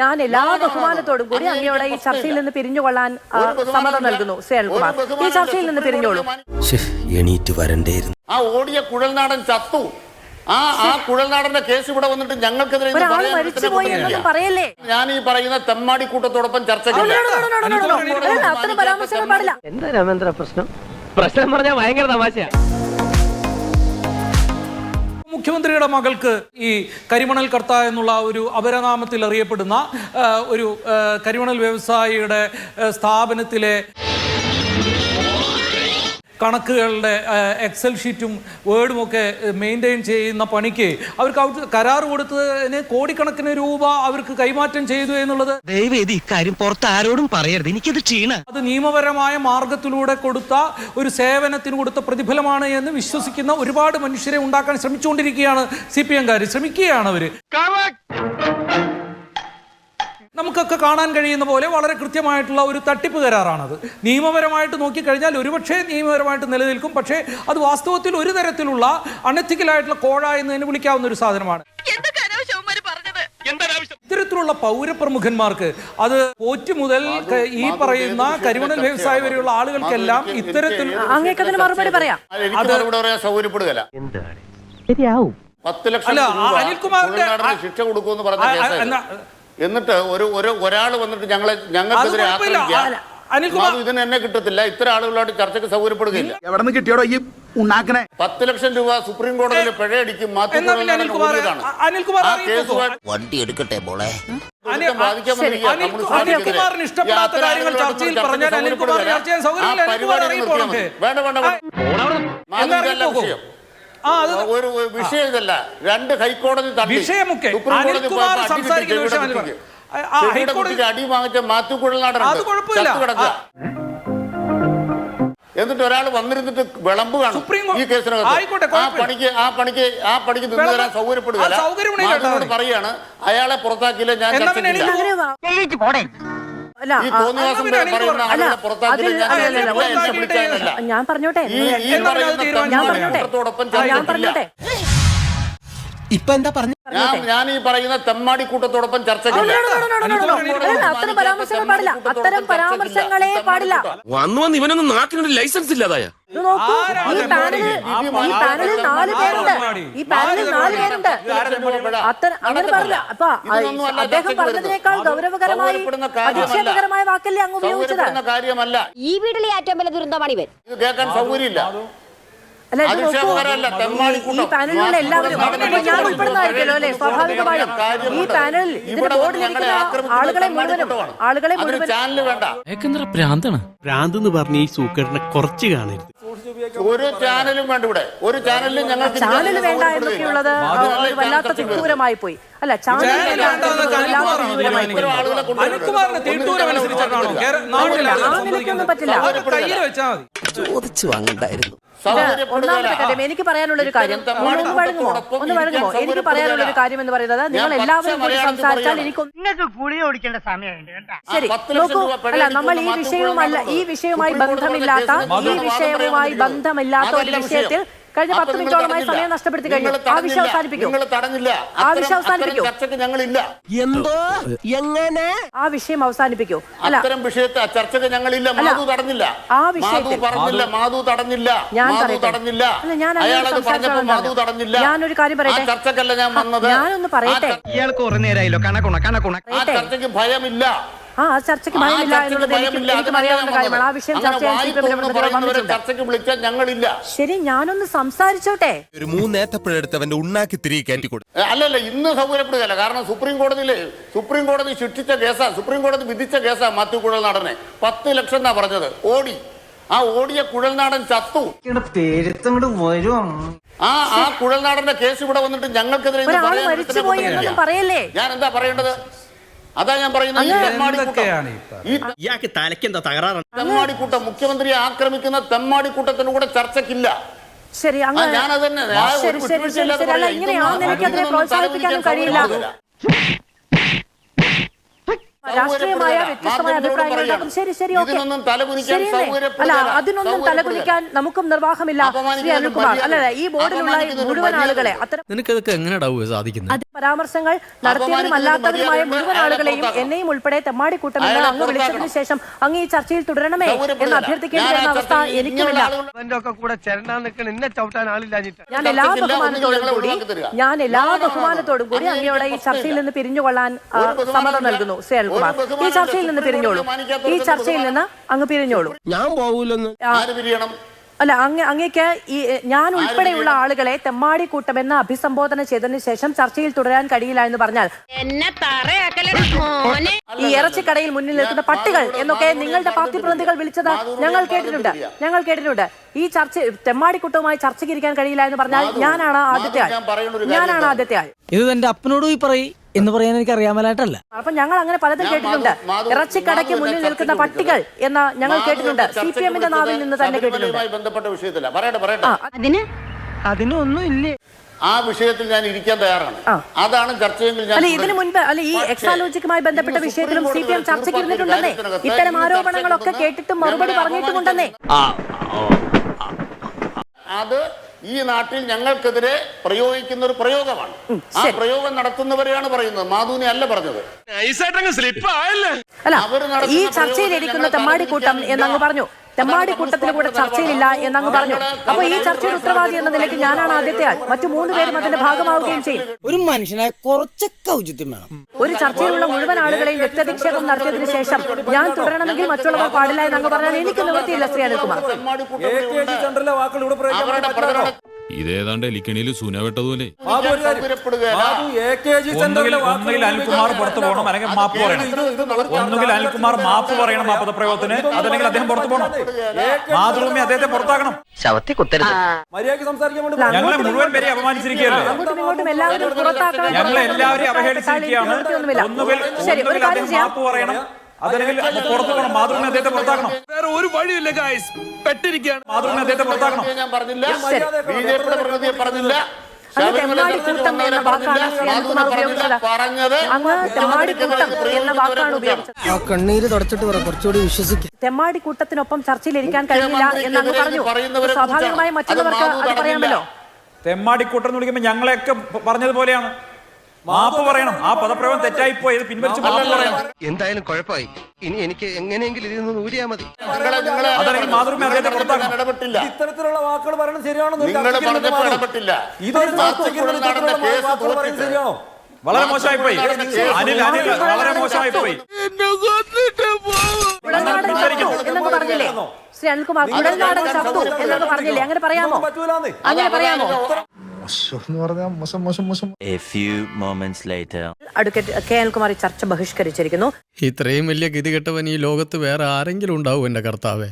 ഞാൻ എല്ലാ No, no, no, no. ബഹുമാനത്തോടും കൂടി അങ്ങയോടെ ഈ ചർച്ചയിൽ നിന്ന് പിരിഞ്ഞുകൊള്ളാൻ സമ്മതം നൽകുന്നു സേൽകുമാർ ഈ ചർച്ചയിൽ. നിന്ന് പിരിഞ്ഞോളൂ എണീറ്റ് വരണ്ടേയിരുന്നു ആ ഓടിയ കുഴൽനാടൻ ചത്തു ആ ആ കുഴൽനാടന്റെ കേസ് ഇവിടെ വന്നിട്ട് ഞങ്ങൾക്കെതിരെ ഞാൻ ഈ പറയുന്ന തെമ്മാടി കൂട്ടത്തോടൊപ്പം ചർച്ച No, no, no, no, no, no, no, no. അല്ല, അത്തരം പരാമർശങ്ങൾ പാടില്ല എന്താ രാമേന്ദ്ര പ്രശ്നം പ്രശ്നം പറഞ്ഞാൽ ഭയങ്കര തമാശയാ മുഖ്യമന്ത്രിയുടെ മകൾക്ക് ഈ കരിമണൽ കർത്ത എന്നുള്ള ഒരു അപരനാമത്തിൽ അറിയപ്പെടുന്ന ഒരു കരിമണൽ വ്യവസായിയുടെ സ്ഥാപനത്തിലെ കണക്കുകളുടെ എക്സൽ ഷീറ്റും വേർഡും ഒക്കെ മെയിന്റെയിൻ ചെയ്യുന്ന പണിക്ക് അവർക്ക് അവർ കരാർ കൊടുത്തതിന് കോടിക്കണക്കിന് രൂപ അവർക്ക് കൈമാറ്റം ചെയ്തു എന്നുള്ളത് ദയവേദി ഇക്കാര്യം പുറത്ത് ആരോടും പറയരുത്. എനിക്കത് ക്ഷീണ. അത് നിയമപരമായ മാർഗത്തിലൂടെ കൊടുത്ത ഒരു സേവനത്തിന് കൊടുത്ത പ്രതിഫലമാണ് എന്ന് വിശ്വസിക്കുന്ന ഒരുപാട് മനുഷ്യരെ ഉണ്ടാക്കാൻ ശ്രമിച്ചുകൊണ്ടിരിക്കുകയാണ് സി പി എംകാർ ശ്രമിക്കുകയാണ് അവർ. നമുക്കൊക്കെ കാണാൻ കഴിയുന്ന പോലെ വളരെ കൃത്യമായിട്ടുള്ള ഒരു തട്ടിപ്പ് കരാറാണത്. നിയമപരമായിട്ട് നോക്കിക്കഴിഞ്ഞാൽ ഒരുപക്ഷെ നിയമപരമായിട്ട് നിലനിൽക്കും. പക്ഷേ അത് വാസ്തവത്തിൽ ഒരു തരത്തിലുള്ള അണത്തിക്കലായിട്ടുള്ള കോഴ എന്ന് തന്നെ വിളിക്കാവുന്ന ഒരു സാധനമാണ്. ഇത്തരത്തിലുള്ള പൗരപ്രമുഖന്മാർക്ക് അത് പോറ്റ് മുതൽ ഈ പറയുന്ന കരിമണൽ വ്യവസായി വരെയുള്ള ആളുകൾക്കെല്ലാം ഇത്തരത്തിൽ മറുപടി പറയാം. സൗകര്യപ്പെടുകയല്ല. ശരിയാവും. പത്ത് ലക്ഷം ശിക്ഷ കൊടുക്കുമെന്ന് പറഞ്ഞ എന്നിട്ട് ഒരു ഒരു ഒരാൾ വന്നിട്ട് ഞങ്ങളെ ഞങ്ങൾക്കെതിരെ ഇതിനെന്നെ. ആക്രമിക്കുക. ഇതിന് എന്നെ കിട്ടത്തില്ല. ഇത്തരം ആളുകളോട് ചർച്ചയ്ക്ക് സൗകര്യപ്പെടുകയില്ല. എവിടെ നിന്ന് കിട്ടിയോടോ ഈ ഉണ്ടാക്കണേ പത്ത് ലക്ഷം രൂപ സുപ്രീം കോടതിയിൽ പിഴയടിക്കും. വണ്ടി എടുക്കട്ടെ മോളെ. അനിൽകുമാറിന് ഇഷ്ടപ്പെടാത്ത കാര്യങ്ങൾ ചർച്ചയിൽ പറഞ്ഞാൽ അനിൽകുമാർ സൗകര്യപ്പെടുകയില്ല. ചർച്ച ചെയ്യാൻ സൗകര്യമില്ല. അനിൽകുമാർ. വേണ്ട വേണ്ട ആ അത് ഒരു ഒരു വിഷയം ഇതല്ല രണ്ട് ഹൈക്കോടതി തള്ളി വിഷയമൊക്കെ. സുപ്രീം കോടതി അനിൽകുമാർ പോയപ്പോൾ അടി കിട്ടി സംസാരിക്കുന്ന ചെവിയുടെ വിഷയം കുട്ടിക്ക്. ആ, ആ, ചെവിയുടെ ഹൈക്കോടതി- കുട്ടിക്ക് അടി വാങ്ങിച്ച മാത്യു കുഴൽനാടനുണ്ട്. അത് കുഴപ്പമില്ല. ചത്ത് കിടക്കുക. ആ. എന്നിട്ട് ഒരാൾ വന്നിരുന്നിട്ട് വിളമ്പ് കാണും സുപ്രീം കോ- ഈ കേസിനകത്ത് ആ കുഴപ്പമില്ല. പണിക്ക് ആ പണിക്ക് ആ പണിക്ക് നിന്ന് വിളമ്പ്- തരാൻ സൗകര്യപ്പെടുക ആ, കേട്ടോ. പറയാണ് അയാളെ പുറത്താക്കിയില്ല ഞാൻ എന്നാ പിന്നെ ചർച്ചയ്ക്കില്ല. എനിക്ക് അങ്ങനെ വാ- ഞാൻ പറഞ്ഞോട്ടെ. ഞാൻ പറഞ്ഞോട്ടെ ഞാൻ പറഞ്ഞോട്ടെ. ഇപ്പൊ എന്താ പറഞ്ഞു ഞാൻ ഞാൻ ഈ പറയുന്ന തെമ്മാടി കൂട്ടത്തോടൊപ്പം ചർച്ച അത്തരം പരാമർശങ്ങൾ പാടില്ല. അത്തരം പരാമർശങ്ങളെ പാടില്ല. വന്നു വന്ന് ഇവനൊന്നും നാട്ടിനൊരു ലൈസൻസ് ഇല്ലാതായ? നോക്കൂ. ഈ പാനലിൽ ഈ പാനലിൽ നാല് പേരുണ്ട്. ഈ പാനലിൽ നാല് പേരുണ്ട്. അത്ര അങ്ങനെ പറഞ്ഞ അപ്പൊ ഇതൊന്നും അദ്ദേഹം പറഞ്ഞതിനേക്കാൾ ഗൗരവകരമായി സൗകര്യപ്പെടുന്ന കാര്യമല്ല. അധിക്ഷേപകരമായ വാക്കല്ലേ അങ്ങ് ഉപയോഗിച്ചത്? കാര്യമല്ല. ഈ വീട്ടിലെ ഏറ്റവും വലിയ ദുരന്തമാണ് ഇവൻ. ഇത് കേൾക്കാൻ സൗകര്യമില്ല. അല്ല ഈ കൂട്ടം. പാനലിലുള്ള എല്ലാവരും മാധ്യമ അപ്പോൾ ഞാൻ ഉൾപ്പെടുന്നതായിരിക്കുമല്ലോ അല്ലെ? സ്വാഭാവികമായും. ഈ പാനലിൽ ഇതിന്റെ ബോർഡിലിരിക്കുന്ന ആളുകളെ മുഴുവനും ആളുകളെ മുഴുവൻ വേണ്ട. ഭ്രാന്ത് എന്ന് പറഞ്ഞ ഈ സൂക്കറിനെ കുറച്ച് കാണരുത്. ഒരു ചാനലും വേണ്ട ഇവിടെ. ഒരു ചാനലിലും ഞങ്ങൾക്ക് ചാനൽ വേണ്ട എന്നൊക്കെയുള്ളത് വല്ലാത്ത തിക്കൂരമായി പോയി. അല്ല ചാനൽ ആ നിലയ്ക്കൊന്നും പറ്റില്ല. ചോദിച്ചു വാങ്ങണ്ടായിരുന്നു. ഒന്നാമത്തെ കാര്യം എനിക്ക് പറയാനുള്ള ഒരു കാര്യം ഒന്ന് വഴങ്ങുമോ? ഒന്ന് വഴങ്ങുമോ? എനിക്ക് പറയാനുള്ള ഒരു കാര്യം എന്ന് പറയുന്നത് നിങ്ങൾ എല്ലാവരും കൂടി സംസാരിച്ചാൽ എനിക്ക് ശരി. നോക്കൂ അല്ല നമ്മൾ ഈ വിഷയവുമല്ല ഈ വിഷയവുമായി ബന്ധമില്ലാത്ത ഈ വിഷയവുമായി ബന്ധമില്ലാത്ത ഒരു വിഷയത്തിൽ കഴിഞ്ഞ പത്ത് മിനിറ്റോളമായി സമയം നഷ്ടപ്പെടുത്തി കഴിഞ്ഞു. നിങ്ങൾ ആ വിഷയം തടഞ്ഞില്ല. അവസാനിപ്പിക്കൂ. നിങ്ങൾ തടഞ്ഞില്ല. അത്തരം- വിഷയം അത്തരം അവസാനിപ്പിക്കൂ. ചർച്ചയ്ക്ക് ഞങ്ങളില്ല. എന്തോ? എങ്ങനെ? ആ വിഷയം അവസാനിപ്പിക്കൂ. അല്ല. അത്തരം വിഷയത്തെ ഞങ്ങളില്ല. മാധു തടഞ്ഞില്ല. ആ മാധു വിഷയത്തിൽ- പറഞ്ഞില്ല. മാധു തടഞ്ഞില്ല. ഞാൻ മാധു പറയട്ടെ. തടഞ്ഞില്ല. അല്ല, ഞാൻ അങ്ങനെ അയാളത് പറഞ്ഞപ്പോ സംസാരിച്ചോളാം മാധു തടഞ്ഞില്ല. ഞാനൊരു കാര്യം ആ പറയട്ടെ. ചർച്ചക്കല്ല ഞാൻ വന്നത്. ഞാനൊന്ന് പറയട്ടെ. ആ ചർ- ഇയാൾക്ക് കുറെ നേരമായില്ലോ. കണക്കുണ കണക്കുണ. ആ പറയട്ടെ. ചർച്ചയ്ക്ക് ഭയമില്ല. ആ ചർച്ചയ്ക്ക് ഭയമില്ല എന്നുള്ളത് എനിക്കും അറിയാവുന്ന കാര്യമാണ് ആ വിഷയം ചർച്ച ചെയ്യാൻ ശരി ഞാനൊന്ന് സംസാരിച്ചോട്ടെ? ഒരു മൂന്നേത്തപ്പഴെടുത്ത് അവന്റെ ഉണ്ണാക്കി തിരികെ കയറ്റി കൊടുത്തു അല്ലല്ല ഇന്ന് സൗകര്യപ്പെടുകയല്ല. കാരണം സുപ്രീം കോടതിയിലെ സുപ്രീം കോടതി ശിക്ഷിച്ച കേസാ സുപ്രീം കോടതി വിധിച്ച കേസാ മാത്യു കുഴൽനാടനെ. പത്ത് ലക്ഷം എന്നാ പറഞ്ഞത്. ഓടി. ആ ഓടിയ കുഴൽനാടൻ ചത്തു. ആ ആ കുഴൽനാടന്റെ കേസ് ഇവിടെ വന്നിട്ട് ഞങ്ങൾക്കെതിരെ ഞാൻ എന്താ പറയേണ്ടത്? അതാ ഞാൻ പറയുന്നത്. ഇയാൾക്ക് തലയ്ക്ക് എന്താ തകരാറാണ് തെമ്മാടിക്കൂട്ടം മുഖ്യമന്ത്രിയെ ആക്രമിക്കുന്ന തെമ്മാടിക്കൂട്ടത്തിന് കൂടെ ചർച്ചക്കില്ല ശരി ആ, അങ്ങ് ഞാനത് തന്നെ. ഒരു ശരി ശരി ശരി വിട്ടുവീഴ്ചയില്ലാതെ ശരി. അല്ല പറയാം. ഇങ്ങനെ ആ ഇതൊന്നും നിലയ്ക്ക് അതിനെ അതിനൊന്നും പ്രോത്സാഹിപ്പിക്കാനും കഴിയില്ല. രാഷ്ട്രീയമായ വ്യത്യസ്തമായ അഭിപ്രായങ്ങൾ ഉണ്ടാകും. ശരി ശരി ഓക്കെ. അല്ല. അതിനൊന്നും തല തലകുനിക്കാൻ നമുക്കും നിർവാഹമില്ല. ശ്രീ അനിൽകുമാർ. അല്ല ഈ ബോർഡിലുള്ള മുഴുവൻ ആളുകളെ അത്തരം നിനക്കതൊക്കെ സാധിക്കുന്നത് പരാമർശങ്ങൾ നടത്തിയവരും അല്ലാത്തവരുമായ മുഴുവൻ ആളുകളെയും എന്നെയും ഉൾപ്പെടെ തെമ്മാടി എന്ന് അയാളെ അങ്ങ് വിളിച്ചതിന് ശേഷം അങ്ങ് ഈ ചർച്ചയിൽ തുടരണമേ എന്ന് അഭ്യർത്ഥിക്കേണ്ട വരുന്ന അവസ്ഥ എനിക്കുമില്ല. ഞാൻ എല്ലാ ബഹുമാനത്തോടും കൂടി ഞാൻ എല്ലാ. ബഹുമാനത്തോടും കൂടി അങ്ങയോടെ ഈ ചർച്ചയിൽ നിന്ന് പിരിഞ്ഞുകൊള്ളാൻ സമ്മതം നൽകുന്നു. ശ്രീ അനിൽകുമാർ ഈ ചർച്ചയിൽ നിന്ന് പിരിഞ്ഞോളൂ. ഈ ചർച്ചയിൽ നിന്ന് അങ്ങ് പിരിഞ്ഞോളൂ. ഞാൻ അല്ല അങ്ങ് അങ്ങേക്ക് ഈ ഞാൻ ഉൾപ്പെടെയുള്ള ആളുകളെ തെമ്മാടി കൂട്ടമെന്ന് അഭിസംബോധന ചെയ്തതിനു ശേഷം ചർച്ചയിൽ തുടരാൻ കഴിയില്ല എന്ന് പറഞ്ഞാൽ ഈ ഇറച്ചിക്കടയിൽ മുന്നിൽ നിൽക്കുന്ന പട്ടികൾ എന്നൊക്കെ നിങ്ങളുടെ പാർട്ടി പ്രതിനിധികൾ വിളിച്ചത്. ഞങ്ങൾ കേട്ടിട്ടുണ്ട്. ഞങ്ങൾ കേട്ടിട്ടുണ്ട്. ഈ ചർച്ച തെമ്മാടിക്കുട്ടവുമായി ചർച്ചയ്ക്ക് ഇരിക്കാൻ കഴിയില്ല എന്ന് പറഞ്ഞാൽ ഞാനാണ് ആദ്യത്തെ ആൾ. ഞാനാണ് ആദ്യത്തെ ആൾ. ഇത് എന്റെ അപ്പനോട് പോയി പറയും. എന്ന് പറയാൻ എനിക്ക് അറിയാമലായിട്ടല്ല. അപ്പൊ ഞങ്ങൾ അങ്ങനെ പലതും കേട്ടിട്ടുണ്ട്. ഇറച്ചിക്കടയ്ക്ക് മുന്നിൽ നിൽക്കുന്ന പട്ടികൾ എന്ന ഞങ്ങൾ കേട്ടിട്ടുണ്ട്. സി പി എമ്മിന്റെ നാവിൽ നിന്ന് തന്നെ കേട്ടിട്ടുണ്ട്. ബന്ധപ്പെട്ട വിഷയത്തില്ല പറയട്ടെ പറയട്ടെ. ആ. അതിനൊന്നും ഇല്ലേ. ആ വിഷയത്തിൽ ഞാൻ ഇരിക്കാൻ തയ്യാറാണ്. അതാണ് ചർച്ചയെങ്കിൽ ഞാൻ അല്ല ഇതിനു മുൻപ് അല്ല ഈ എക്സാലോജിക്കുമായി ബന്ധപ്പെട്ട വിഷയത്തിലും സി പി എം ചർച്ചയ്ക്ക് ഇരുന്നിട്ടുണ്ടെന്നേ. ഇത്തരം ആരോപണങ്ങളൊക്കെ കേട്ടിട്ടും മറുപടി പറഞ്ഞിട്ടുമുണ്ടെന്നേ. അത് ഈ നാട്ടിൽ ഞങ്ങൾക്കെതിരെ പ്രയോഗിക്കുന്ന ഒരു പ്രയോഗമാണ് ആ. പ്രയോഗം നടത്തുന്നവരെയാണ് പറയുന്നത്. മാധുവിനെ അല്ല പറഞ്ഞത്. അല്ല അവർ നടത്തുന്ന ഈ ചർച്ചയിലിരിക്കുന്ന തെമ്മാടിക്കൂട്ടം ഞങ്ങൾ എന്നങ്ങ് പറഞ്ഞു. തെമ്മാടിക്കൂട്ടത്തിൽ കൂടെ ചർച്ചയിലില്ല എന്നങ്ങ് പറഞ്ഞു. അപ്പൊ ഈ ചർച്ചയുടെ ഉത്തരവാദി എന്ന നിലയ്ക്ക് ഞാനാണ് ആദ്യത്തെ ആൾ. മറ്റു മൂന്ന് പേരും അതിന്റെ ഭാഗമാവുകയും ചെയ്യും. ഒരു മനുഷ്യനെ കുറച്ചൊക്കെ ഔചിത്യം വേണം. ഒരു ചർച്ചയിലുള്ള മുഴുവൻ ആളുകളെയും വ്യക്തനിക്ഷേപം നടത്തിയതിനു ശേഷം ഞാൻ തുടരണമെങ്കിൽ മറ്റുള്ളവർ പാടില്ല എന്നങ്ങ് പറഞ്ഞാൽ എനിക്ക് നിവൃത്തിയില്ല ശ്രീ അനിൽകുമാർ. ഇതേതാണ്ട് എലിക്കണിയിൽ സൂനവെട്ടതുപോലെ സൗകര്യപ്പെടുകയല്ല. ഒന്നുകിൽ ഒന്നുകിൽ അനിൽകുമാർ പുറത്തു പോകണം അല്ലെങ്കിൽ മാപ്പ് പറയണം. ഒന്നുകിൽ അനിൽകുമാർ മാപ്പ് പറയണം ആ പദപ്രയോഗത്തിന് അതല്ലെങ്കിൽ അദ്ദേഹം പുറത്തു പോകണം. മാതൃഭൂമി അദ്ദേഹത്തെ പുറത്താക്കണം. ശവത്തി കുത്തരുത്. ഞങ്ങളെ മുഴുവൻ പേരെ അപമാനിച്ചിരിക്കുകയല്ലേ? അങ്ങോട്ടും ഇങ്ങോട്ടും എല്ലാവരും പുറത്താക്കണം. ഞങ്ങൾ എല്ലാവരെയും അവഹേളിച്ചിരിക്കുകയാണ്. ഒന്നുകിൽ ശരി ഒരു ഒന്നുകിൽ കാര്യം അദ്ദേഹം ചെയ്യാം. മാപ്പ് പറയണം. അതല്ലെങ്കിൽ പുറത്തു പോകണം. മാതൃഭൂമി അദ്ദേഹത്തെ പുറത്താക്കണം. വേറെ ഒരു വഴിയില്ല ഗായ്സ് പെട്ടിരിക്കുകയാണ്. മാതൃഭൂമി അദ്ദേഹത്തെ പുറത്താക്കണം. ഞാൻ പറഞ്ഞില്ല. ബി ജെ പിയുടെ പ്രതിനിധിയെ പറഞ്ഞില്ല. ആ കണ്ണീര് തുടച്ചിട്ട് പറ കുറച്ചുകൂടി തെമ്മാടി തെമ്മാടിക്കൂട്ടത്തിനൊപ്പം ചർച്ചയിലിരിക്കാൻ കഴിയില്ല എന്ന് പറഞ്ഞു. സ്വാഭാവികമായി മറ്റുള്ളവർക്ക് അത് പറയാമല്ലോ. തെമ്മാടിക്കൂട്ടം എന്ന് വിളിക്കുമ്പോൾ ഞങ്ങളെയൊക്കെ പറഞ്ഞതുപോലെയാണ്. മാപ്പ് പറയണം. ആ പദപ്രയോഗം തെറ്റായി പോയി. ഇത് പിൻവലിച്ച് മാപ്പ് പറയണം. എന്തായാലും കുഴപ്പമായി. ഇനി എനിക്ക് എങ്ങനെയെങ്കിലും ഇതിൽ നിന്ന് ഊരിയാ മതി. നിങ്ങളെ നിങ്ങളെ അതല്ലെങ്കിൽ മാതൃഭൂമി അദ്ദേഹത്തെ പുറത്താക്കണം. ഇടപെട്ടില്ല. ഇത്തരത്തിലുള്ള വാക്കുകൾ പറയുന്നത് ശരിയാണോ? വളരെ മോശമായി പോയി അനിൽ അനിൽ വളരെ മോശമായി പോയി എന്നൊക്കെ പറഞ്ഞില്ലേ ശ്രീ അനിൽകുമാർ കുഴൽനാടൻ ചത്തു. എന്നൊക്കെ പറഞ്ഞില്ലേ? അങ്ങനെ പറയാമോ? അങ്ങനെ പറയാമോ? അഡ്വക്കേറ്റ് കെ അനിൽകുമാർ ചർച്ച ബഹിഷ്കരിച്ചിരിക്കുന്നു. ഇത്രയും വലിയ ഗതികെട്ടവൻ ഈ ലോകത്ത് വേറെ ആരെങ്കിലും ഉണ്ടാവും എന്റെ കർത്താവേ.